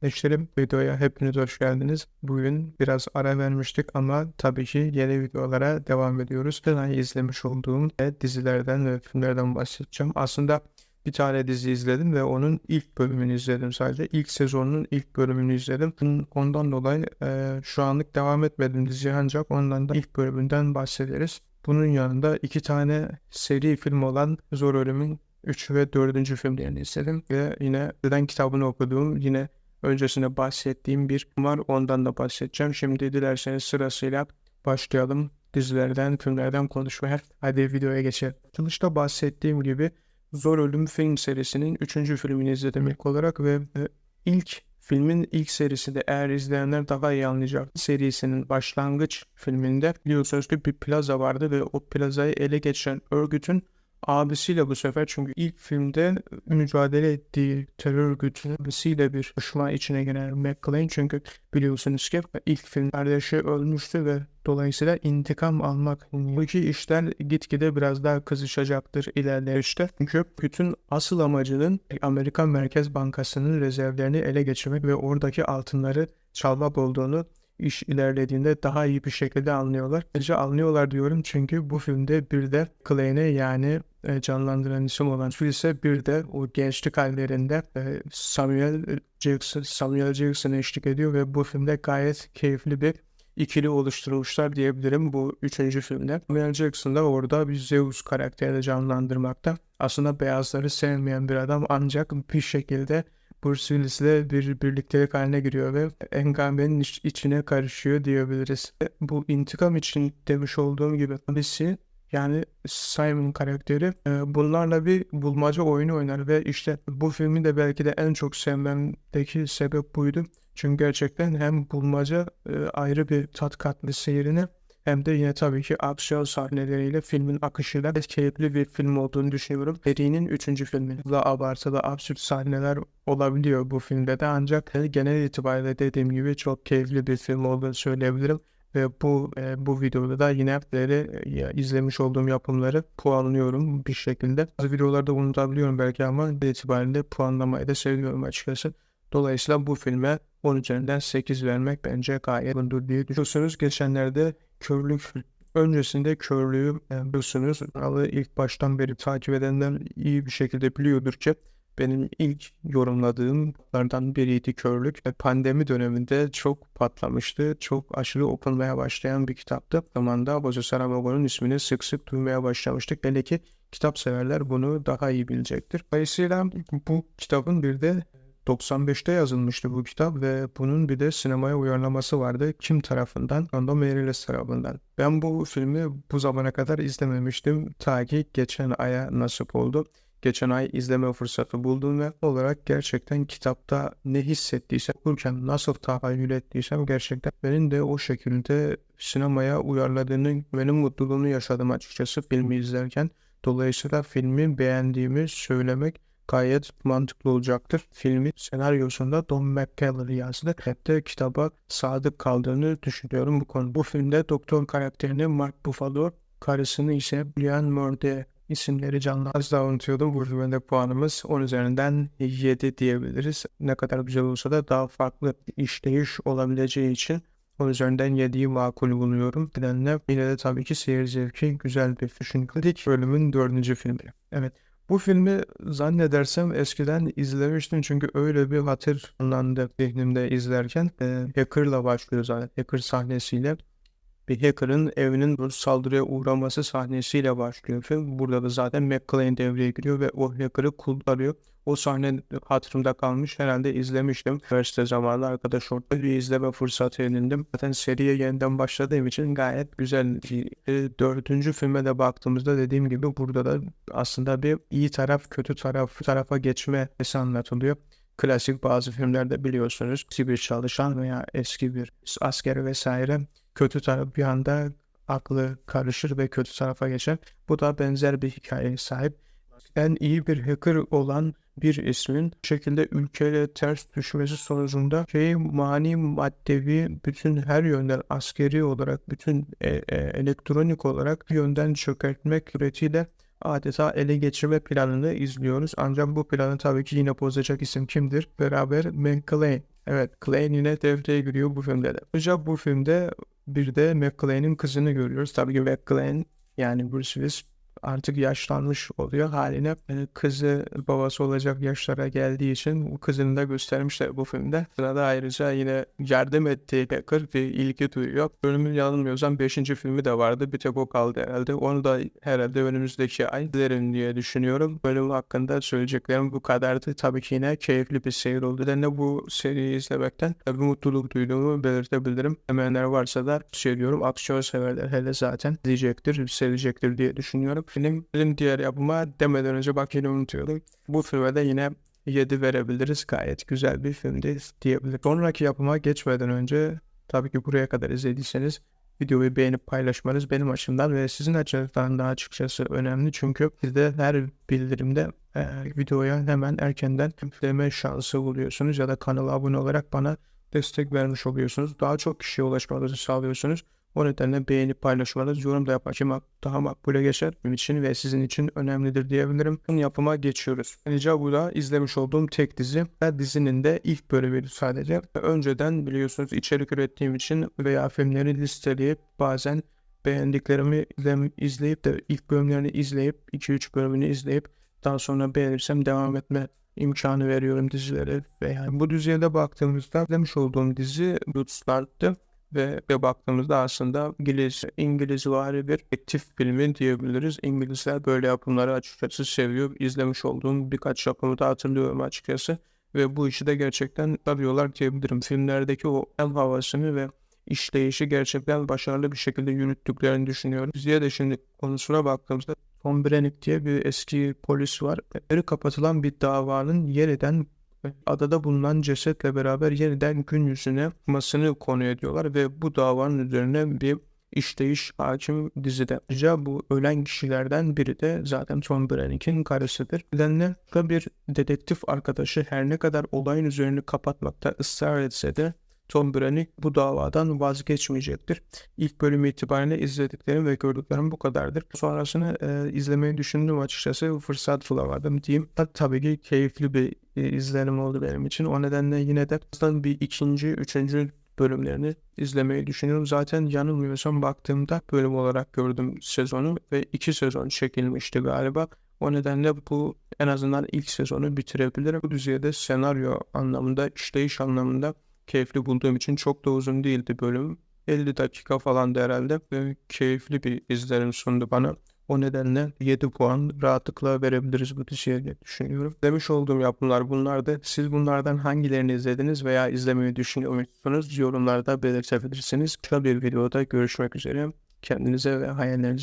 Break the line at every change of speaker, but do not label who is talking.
Kardeşlerim videoya hepiniz hoş geldiniz. Bugün biraz ara vermiştik ama tabii ki yeni videolara devam ediyoruz. Ben izlemiş olduğum dizilerden ve filmlerden bahsedeceğim. Aslında bir tane dizi izledim ve onun ilk bölümünü izledim sadece. İlk sezonunun ilk bölümünü izledim. Ondan dolayı e, şu anlık devam etmedim diziye ancak ondan da ilk bölümünden bahsederiz. Bunun yanında iki tane seri film olan Zor Ölüm'ün 3 ve 4. filmlerini izledim ve yine neden kitabını okuduğum yine öncesinde bahsettiğim bir var ondan da bahsedeceğim. Şimdi dilerseniz sırasıyla başlayalım dizilerden, filmlerden konuşmaya. Hadi videoya geçelim. Açılışta bahsettiğim gibi Zor Ölüm film serisinin 3. filmini izledim ilk olarak ve e, ilk filmin ilk serisinde eğer izleyenler daha iyi anlayacak. Serisinin başlangıç filminde biliyorsunuz ki bir plaza vardı ve o plazayı ele geçiren örgütün abisiyle bu sefer çünkü ilk filmde mücadele ettiği terör örgütünün abisiyle bir düşman içine giren McClane çünkü biliyorsunuz ki ilk film kardeşi ölmüştü ve dolayısıyla intikam almak bu iki işler gitgide biraz daha kızışacaktır ilerleyişte. Çünkü bütün asıl amacının Amerikan Merkez Bankası'nın rezervlerini ele geçirmek ve oradaki altınları çalmak olduğunu iş ilerlediğinde daha iyi bir şekilde anlıyorlar. Ayrıca anlıyorlar diyorum çünkü bu filmde bir de Clayne yani canlandıran isim olan ise bir de o gençlik hallerinde e, Samuel Jackson, Samuel Jackson eşlik ediyor ve bu filmde gayet keyifli bir ikili oluşturmuşlar diyebilirim bu üçüncü filmde. Samuel Jackson da orada bir Zeus karakterini canlandırmakta. Aslında beyazları sevmeyen bir adam ancak bir şekilde Bruce Willis'le bir birliktelik haline giriyor ve Engame'nin iç, içine karışıyor diyebiliriz. Bu intikam için demiş olduğum gibi abisi yani Simon karakteri e, bunlarla bir bulmaca oyunu oynar ve işte bu filmi de belki de en çok sevmemdeki sebep buydu. Çünkü gerçekten hem bulmaca e, ayrı bir tat katmış seyirine hem de yine tabii ki aksiyon sahneleriyle filmin akışıyla keyifli bir film olduğunu düşünüyorum. Seri'nin üçüncü filmi. Da abartılı absürt sahneler olabiliyor bu filmde de ancak genel itibariyle dediğim gibi çok keyifli bir film olduğunu söyleyebilirim. Ve bu e, bu videoda da yine e, izlemiş olduğum yapımları puanlıyorum bir şekilde. Bazı videolarda unutabiliyorum belki ama itibariyle puanlamayı da seviyorum açıkçası. Dolayısıyla bu filme 10 üzerinden 8 vermek bence gayet uygundur diye düşünüyorsunuz. Geçenlerde körlük öncesinde körlüğü e, biliyorsunuz. Alı ilk baştan beri takip edenler iyi bir şekilde biliyordur ki benim ilk yorumladığımlardan biriydi körlük. Ve pandemi döneminde çok patlamıştı. Çok aşırı okunmaya başlayan bir kitaptı. Zamanda Bozo Saramago'nun ismini sık sık duymaya başlamıştık. Hele ki kitap severler bunu daha iyi bilecektir. Dolayısıyla bu kitabın bir de 95'te yazılmıştı bu kitap ve bunun bir de sinemaya uyarlaması vardı. Kim tarafından? Lando Meriles tarafından. Ben bu filmi bu zamana kadar izlememiştim. Ta ki geçen aya nasip oldu. Geçen ay izleme fırsatı buldum ve olarak gerçekten kitapta ne hissettiysem, okurken nasıl tahayyül ettiysem gerçekten benim de o şekilde sinemaya uyarladığını, benim mutluluğunu yaşadım açıkçası filmi izlerken. Dolayısıyla filmi beğendiğimi söylemek gayet mantıklı olacaktır. Filmin senaryosunda Don McKellar yazdı. Hep de kitaba sadık kaldığını düşünüyorum bu konu. Bu filmde doktor karakterini Mark Buffalo, karısını ise Brian Murday isimleri canlı. Az daha unutuyordum. Burada puanımız 10 üzerinden 7 diyebiliriz. Ne kadar güzel olsa da daha farklı işleyiş olabileceği için 10 üzerinden 7'yi makul buluyorum. Nedenle yine de tabii ki seyir zevki güzel bir film. İlk bölümün 4. filmi. Evet. Bu filmi zannedersem eskiden izlemiştim çünkü öyle bir hatırlandı zihnimde izlerken. E, hacker'la başlıyor zaten. Hacker sahnesiyle bir hacker'ın evinin bu saldırıya uğraması sahnesiyle başlıyor film. Burada da zaten McClane devreye giriyor ve o hacker'ı kullanıyor. O sahne hatırımda kalmış. Herhalde izlemiştim. Üniversite zamanı arkadaş orada bir izleme fırsatı edindim. Zaten seriye yeniden başladığım için gayet güzel. Dördüncü filme de baktığımızda dediğim gibi burada da aslında bir iyi taraf kötü taraf tarafa geçme anlatılıyor. Klasik bazı filmlerde biliyorsunuz bir çalışan veya eski bir asker vesaire kötü taraf bir anda aklı karışır ve kötü tarafa geçer. Bu da benzer bir hikayeye sahip. En iyi bir hacker olan bir ismin şekilde ülkeyle ters düşmesi sonucunda şeyi mani maddevi bütün her yönden askeri olarak bütün e, e, elektronik olarak yönden çökertmek suretiyle adeta ele geçirme planını izliyoruz. Ancak bu planı tabii ki yine bozacak isim kimdir? Beraber McClane. Evet, Clay yine devreye giriyor bu filmde de. Ayrıca bu filmde bir de McClane'in kızını görüyoruz. Tabii ki McClane yani Bruce Willis artık yaşlanmış oluyor haline. e, Kızı babası olacak yaşlara geldiği için kızını da göstermişler bu filmde. Sırada ayrıca yine yardım ettiği Packer bir ilgi duyuyor. Bölümün yanılmıyorsam 5. filmi de vardı. Bir tek o kaldı herhalde. Onu da herhalde önümüzdeki ay izlerim diye düşünüyorum. Bölüm hakkında söyleyeceklerim bu kadardı. Tabii ki yine keyifli bir seyir oldu. Ben de bu seriyi izlemekten tabii mutluluk duyduğumu belirtebilirim. Hemenler varsa da söylüyorum. Aksiyon severler hele zaten diyecektir, sevecektir diye düşünüyorum. Film, film diğer yapıma demeden önce bak yine unutuyordum. Bu filme de yine 7 verebiliriz. Gayet güzel bir filmdi diyebilirim. Sonraki yapıma geçmeden önce tabii ki buraya kadar izlediyseniz videoyu beğenip paylaşmanız benim açımdan ve sizin açınızdan da açıkçası önemli. Çünkü siz de her bildirimde e, videoya hemen erkenden yükleme şansı buluyorsunuz ya da kanala abone olarak bana destek vermiş oluyorsunuz. Daha çok kişiye ulaşmanızı sağlıyorsunuz. O nedenle beğenip paylaşmanız, yorum da yapmak daha makbule geçer. Benim için ve sizin için önemlidir diyebilirim. Bunun yapıma geçiyoruz. Ayrıca bu da izlemiş olduğum tek dizi. ve Dizinin de ilk bölümüydü sadece. Önceden biliyorsunuz içerik ürettiğim için veya filmleri listeleyip bazen beğendiklerimi izleyip de ilk bölümlerini izleyip 2-3 bölümünü izleyip daha sonra beğenirsem devam etme imkanı veriyorum dizilere ve yani bu diziye de baktığımızda izlemiş olduğum dizi Roots'lardı ve, ve baktığımızda aslında İngiliz, İngiliz vari bir aktif filmi diyebiliriz. İngilizler böyle yapımları açıkçası seviyor. İzlemiş olduğum birkaç yapımı da hatırlıyorum açıkçası. Ve bu işi de gerçekten arıyorlar diyebilirim. Filmlerdeki o el havasını ve işleyişi gerçekten başarılı bir şekilde yürüttüklerini düşünüyorum. Diziye de şimdi konusuna baktığımızda Tom Brennick diye bir eski polis var. Eri kapatılan bir davanın yeniden adada bulunan cesetle beraber yeniden gün yüzüne çıkmasını konu ediyorlar ve bu davanın üzerine bir işleyiş hakim dizide. Ayrıca bu ölen kişilerden biri de zaten Tom Brennick'in karısıdır. Nedenle bir dedektif arkadaşı her ne kadar olayın üzerini kapatmakta ısrar etse de Tom Brennick bu davadan vazgeçmeyecektir. İlk bölüm itibariyle izlediklerim ve gördüklerim bu kadardır. Sonrasını e, izlemeyi düşündüm açıkçası. Fırsat bulamadım diyeyim. Ta- Tabii ki keyifli bir e, izlenim oldu benim için. O nedenle yine de bir ikinci, üçüncü bölümlerini izlemeyi düşünüyorum. Zaten yanılmıyorsam baktığımda bölüm olarak gördüm sezonu ve iki sezon çekilmişti galiba. O nedenle bu en azından ilk sezonu bitirebilirim. Bu diziye de senaryo anlamında, işleyiş anlamında keyifli bulduğum için çok da uzun değildi bölüm. 50 dakika falan da herhalde ve keyifli bir izlenim sundu bana. O nedenle 7 puan rahatlıkla verebiliriz bu diziye diye düşünüyorum. Demiş olduğum yapımlar bunlardı. Siz bunlardan hangilerini izlediniz veya izlemeyi düşünüyor musunuz? Yorumlarda belirtebilirsiniz. Başka bir videoda görüşmek üzere. Kendinize ve hayallerinize